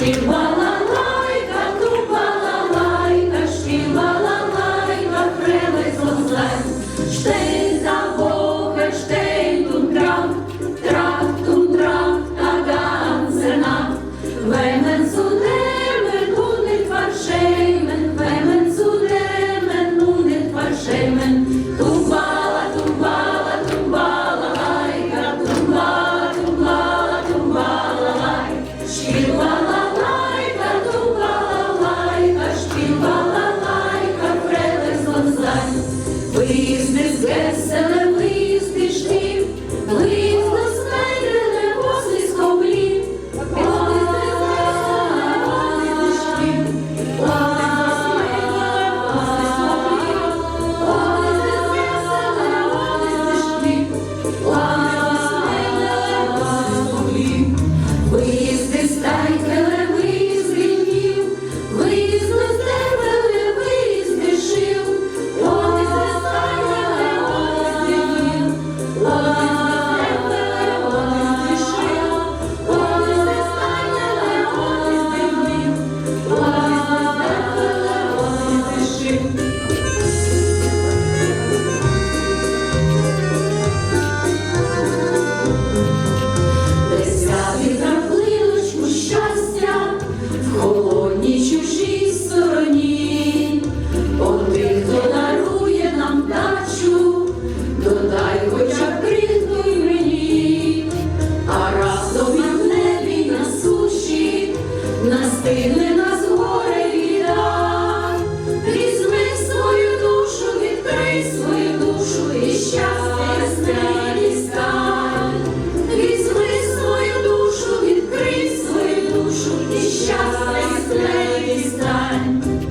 We want. Кине нас горе біда, візьми свою душу, відкрий свою душу і щастя дістань, візьми свою душу, відкрий свою душу і щастя дістань.